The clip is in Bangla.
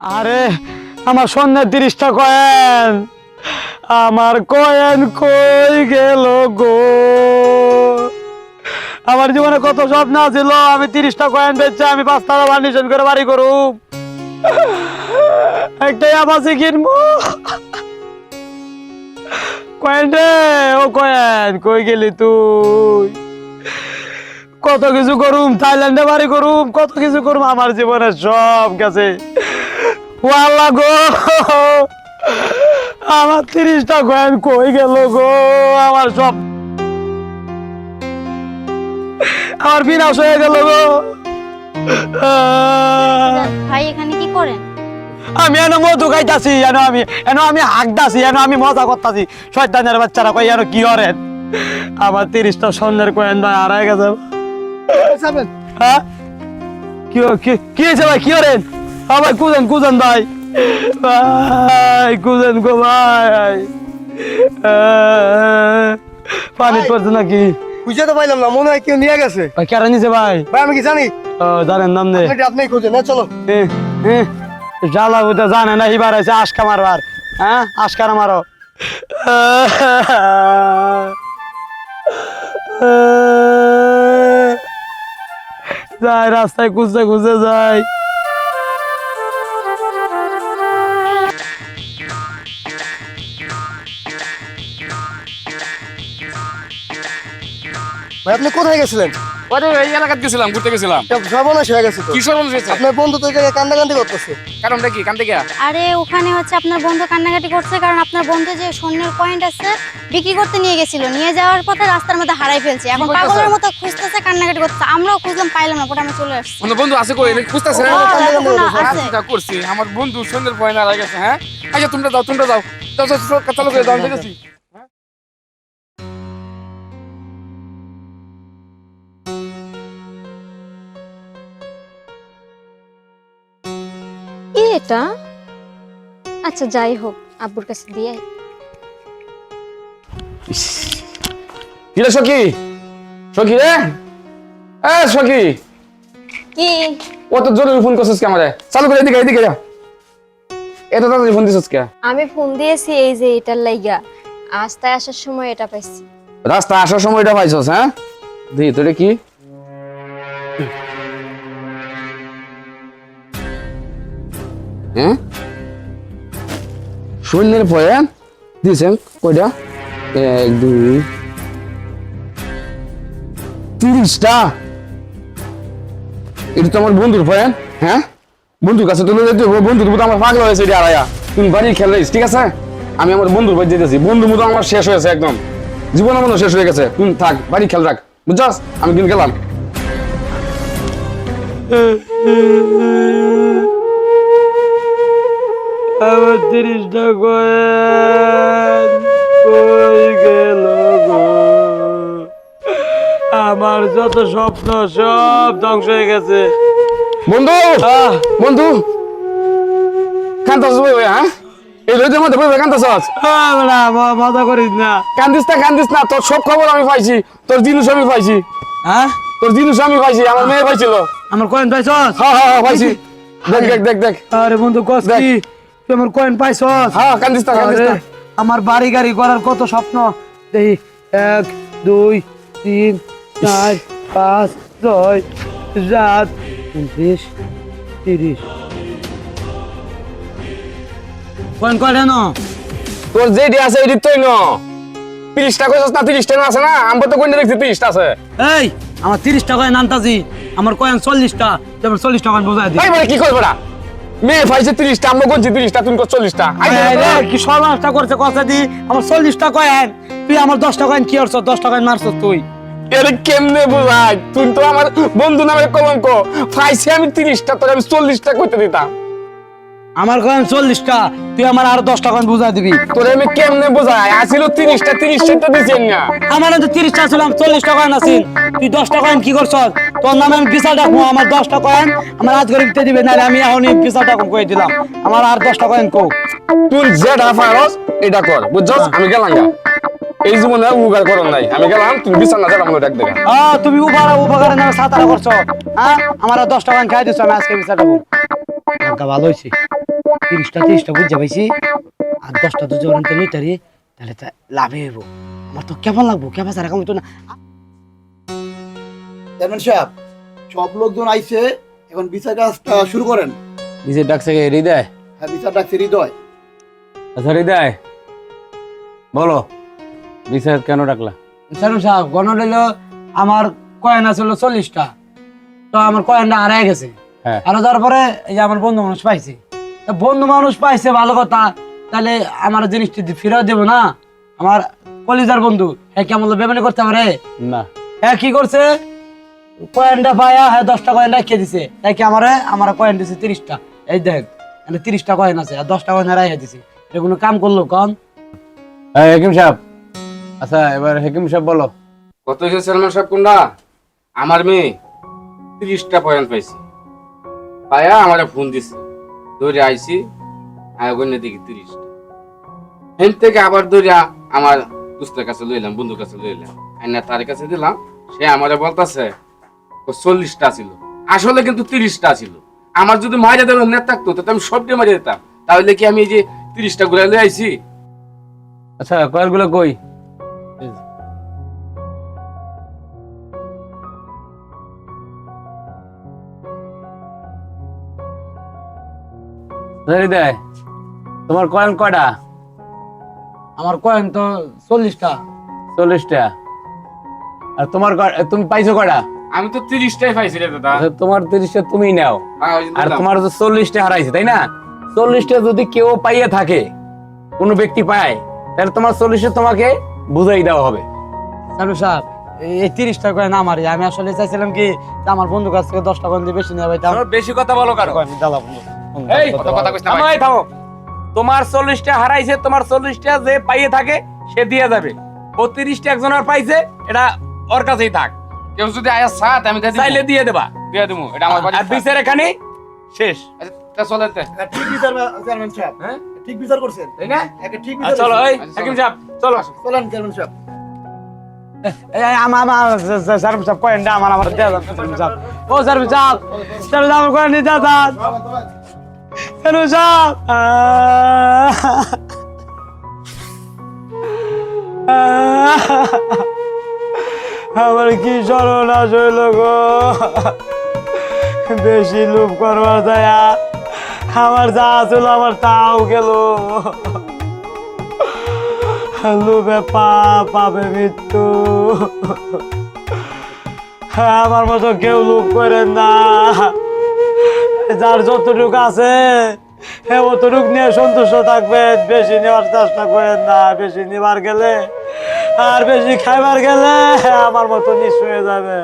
আরে, আমার সন্ধ্যে তিরিশটা কয়েন। আমার কয়েন কই গেল গো? আমার জীবনে কত স্বপ্ন ছিল আমি তিরিশটা কয়েন বেচে আমি পাঁচতলা ফার্নিশন করে বাড়ি করুম। একটাই আবাসে কিনবো কয়েন রে, ও কয়েন, কই গেলি তুই? কত কিছু করুম, থাইল্যান্ডে বাড়ি করুম, কত কিছু করুম, আমার জীবনে সব গেছে। ও আল্লাহ গো। আমার তিরিশটা কয়েন কই গেল গো? আমার সব আমার বিনাশ হয়ে গেল গো। ভাই এখানে কি করেন? আমি এনে মধু খাইতাছি এন আমি এন আমি হাঁকতাছি এন আমি মজা করতাছি। শয়তানের বাচ্চারা কই এন কি করেন? আমার তিরিশটা স্বর্ণের কয়েন ভাই হারাই গেছে। হ্যাঁ? কি কি কি হয়েছে ভাই? কি করেন? ভাই কুদেন কুদেন ভাই। ভাই কুদেন গো ভাই। পানি পড়ছে নাকি? খুঁজে তো পাইলাম না মনে হয় কেউ নিয়ে গেছে। ভাই কেন নিছে ভাই? ভাই আমি কি জানি? ও জানেন নাম দে। আপনি আপনি খুঁজে না চলো। জ্বালা বুঝতে জানে না এবার আছে আশকা মারবার। হ্যাঁ আশকার মারো। যায় রাস্তায় খুঁজতে খুঁজতে যায় ভাই আপনি কোথায় গেছিলেন? ওরে এই এলাকাতে গেছিলাম ঘুরতে গেছিলাম। সর্বনাশ হয়ে গেছে তো। কি সর্বনাশ হয়েছে? আপনার বন্ধু তো এই জায়গায় করতেছে। কারণটা কি? কান থেকে আরে ওখানে হচ্ছে আপনার বন্ধু কান্নাকাটি করছে কারণ আপনার বন্ধু যে স্বর্ণের পয়েন্ট আছে বিক্রি করতে নিয়ে গেছিল। নিয়ে যাওয়ার পথে রাস্তার মধ্যে হারাই ফেলছে। এখন কি পাগলের মতো খুঁজতেছে কান্নাকাটি করতেছে। আমরাও খুঁজলাম পাইলাম না পরে আমরা চলে আসছি। আমার বন্ধু আছে কই? খুঁজতেছে করছি আমার বন্ধু সুন্দর পয়না আর গেছে হ্যাঁ? আচ্ছা তোমরা যাও তোমরা যাও। যাও যাও, যাও, চালু করে দাও দেখেছি এটা আচ্ছা যাই হোক আব্বুর কাছে দিয়ে। কিরে সখি? সখি রে? এ সখি! কি? ও তো জরুরি ফোন করছিস কে আমারে চালু করে এদিকে এদিকে যা। এত তাড়াতাড়ি ফোন দিছিস কে? আমি ফোন দিয়েছি এই যে এটার লাইগা। আস্তায় আসার সময় এটা পাইছি। রাস্তা আসার সময় এটা পাইছস হ্যাঁ? দেখি তোরে কি? হ্যাঁ? শূন্যের পরে দিয়েছেন কয়টা? এক, দুই, তিরিশটা। এটা তো আমার বন্ধুর পয়েন্ট হ্যাঁ? বন্ধুর কাছে তুলে যেতে বন্ধুর মতো আমার পাগল হয়েছে এটা আড়াইয়া। তুমি বাড়ি খেলে ঠিক আছে? আমি আমার বন্ধুর বাড়ি যেতেছি, বন্ধুর মতো আমার শেষ হয়েছে একদম। জীবনের মতো শেষ হয়ে গেছে। তুমি থাক বাড়ি খেল রাখ, বুঝছস? আমি কিন্তু গেলাম। আমার তিরিশটা কয়েন কই গেল গো? আমার যত স্বপ্ন সব ধ্বংস হয়ে গেছে। বন্ধু বন্ধু। কান্দাস বই হ্যাঁ? এই রোদের মধ্যে বই কান্দাস না, মজা করিস না। কান্দিস না কান্দিস না তোর সব খবর আমি পাইছি তোর জিনিস আমি পাইছি। হ্যাঁ? তোর জিনিস আমি পাইছি আমার মেয়ে পাইছিল। আমার কয়েন পাইছস? হ্যাঁ হ্যাঁ হ্যাঁ, পাইছি। দেখ দেখ দেখ দেখ। আরে বন্ধু কস দেখ। কি? তুই আমার কয়েন পাইছস? হ্যাঁ কান্দিস না কান্দিস আরে, না। আমার বাড়ি গাড়ি করার কত স্বপ্ন? দেখি এক দুই তিন চার পাঁচ ছয় সাত উনত্রিশ তিরিশ। কয়েন তোর যেটি আছে এটি তুই ন। তিরিশটা কইছস না তিরিশটা না আছে না? আমি তো কোনটা দেখছি তিরিশটা আছে। এই আমার আনতাছি। কয়েন চল্লিশটা। চল্লিশ টাকা বুঝাই দিই মানে কি করবে না মেয়ে পাইছে তিরিশটা আমরা করছি তিরিশটা তুমি কর চল্লিশটা। কি সর্বনাশটা করছে কথা দি আমার চল্লিশটা কয়েন। তুই আমার দশ টাকা কি করছ? দশ টাকা মারছ তুই। এরে কেমনে বুঝাই? তুই তো আমার বন্ধু নামে কলঙ্ক। পাইছি আমি তিরিশটা তোর আমি চল্লিশটা করতে দিতাম। আমার কয়েন চল্লিশটা তুই আমার আরও দশ টাকা বুঝাই দিবি। তোর আমি কেমনে বুঝাই? আসিল তিরিশটা তিরিশটা তো দিচ্ছেন না। আমার তো তিরিশ টাকা ছিল চল্লিশ টাকা আছিস তুই দশ টাকা কি করছ তোর নামে আমি বিশাল টাকা আমার দশ টাকা আমার আজ করে দিতে দিবে নাহলে আমি এখন বিশাল টাকা কয়ে দিলাম। আমার আর দশ টাকা কো তুই যেটা পারস এটা কর বুঝছস? আমি গেলাম গা। এই জীবনে উগার করন নাই। আমি গেলাম তুমি বিছানা না যাবে আমার ডাক দেখা আহ তুমি উপহার উপকারের নামে সাতারা করছ। হ্যাঁ আমার আর দশ টাকা খাই দিচ্ছ আমি আজকে বিশাল টাকা ভালো হয়েছে তিরিশটা তিরিশটা বুঝতে পাইছি। আর দশটা তো জোরান তো লইতারি তাহলে তা লাভে হইব। আমার তো কেমন লাগবো? কেমন সারা কাম তো না। চেয়ারম্যান সাহেব সব লোকজন আইছে এখন বিচার কাজটা শুরু করেন। নিজে ডাকছে কে? হৃদয়? হ্যাঁ বিচার ডাকছে হৃদয়। আচ্ছা হৃদয় বলো বিচার কেন ডাকলা? স্যার সাহেব গণ হইল আমার কয়েন আছিল চল্লিশটা। তো আমার কয়েনটা হারাই গেছে। হ্যাঁ। হারা যাওয়ার পরে এই যে আমার বন্ধু মানুষ পাইছে। বন্ধু মানুষ পাইছে ভালো কথা তাহলে আমার জিনিসটি ফেরত দেবো না? আমার কলিজার বন্ধু হ্যাঁ কেমন বেমানি করতে পারে না। হ্যাঁ কি করছে? কয়েনটা পায়া হ্যাঁ দশটা কয়েন রেখে দিছে। তাই কি আমারে আমার কয়েন দিছে তিরিশটা। এই দেখ তিরিশটা কয়েন আছে আর দশটা কয়েন রেখে দিছে। এটা কোনো কাম করল কন? হ্যাঁ হেকিম সাহেব। আচ্ছা এবার হেকিম সাহেব বলো। কত হয়েছে সালমান সাহেব কোনটা আমার মেয়ে তিরিশটা পয়েন্ট পাইছে। পায়া আমার ফোন দিছে। ধরে আইছি আয়োগনে দেখি তিরিশটা হেন থেকে আবার ধরে আমার দুস্তের কাছে লইলাম বন্ধুর কাছে লইলাম আইনা তার কাছে দিলাম, সে আমারে বলতাছে চল্লিশটা ছিল। আসলে কিন্তু তিরিশটা ছিল। আমার যদি মারা দেওয়ার নেট থাকতো, তাহলে আমি সবটা মারিয়ে দিতাম তাহলে কি আমি এই যে তিরিশটা ঘুরে লই আইছি? আচ্ছা কয়েলগুলো কই? দেয় তোমার কয়েন কয়টা? আমার কয়েন তো চল্লিশটা। চল্লিশটা। আর তোমার তুমি পাইছো কয়টা? আমি তো তিরিশটাই পাইছি রে দাদা। আচ্ছা, তোমার তিরিশটা তুমি নাও। হ্যাঁ, আর তোমার তো চল্লিশটা হারাইছে তাই না? চল্লিশটা যদি কেউ পাইয়ে থাকে কোনো ব্যক্তি পায় তাহলে তোমার চল্লিশটা তোমাকে বুঝাই দেওয়া হবে। সালু সাহেব এই- তিরিশটা কয়েন আমারই। আমি আসলে চাইছিলাম কি আমার বন্ধুর কাছ থেকে দশটা কয়েন দিয়ে বেশি তোমরা বেশি কথা বলো কারও কয়েন দিলাম বন্ধু। এই কত কথা কইছ না ভাই? থামো। তোমার চল্লিশটা হারাইছে তোমার চল্লিশটা যে পাইয়ে থাকে সে দিয়ে যাবে। ও তিরিশটা একজন আর পাইছে এটা ওর কাছেই থাক। কেউ যদি আয়া সাত আমি চাইলে দিয়ে দেবা। দিয়ে দেবো এটা আমার আর বিচার এখানে শেষ। আচ্ছা, ঠিক বিচার চেয়ারম্যান সাহেব। হ্যাঁ? ঠিক বিচার করছেন? তাই না? একে ঠিক বিচার চলো এই। হাকিম সাহেব চলো। চলেন চেয়ারম্যান সাহেব। এই, এই, আমার আমার স্যার সাহেব আমার আমার ও স্যার সাহেব কয়েন চান স্যার সাহেব আমার কি সর্বনাশ হইল গো? বেশি লোভ করবার দয়া, আমার যা ছিল আমার তাও গেল। লোভে পাপ পাবে মৃত্যু। আমার মতো কেউ লোভ করেন না। যার যতটুকু আছে, হে অতটুক নিয়ে সন্তুষ্ট থাকবেন, বেশি নেওয়ার চেষ্টা করেন না, বেশি নেবার গেলে, আর বেশি খাইবার গেলে আমার মতো নিঃস হয়ে যাবে।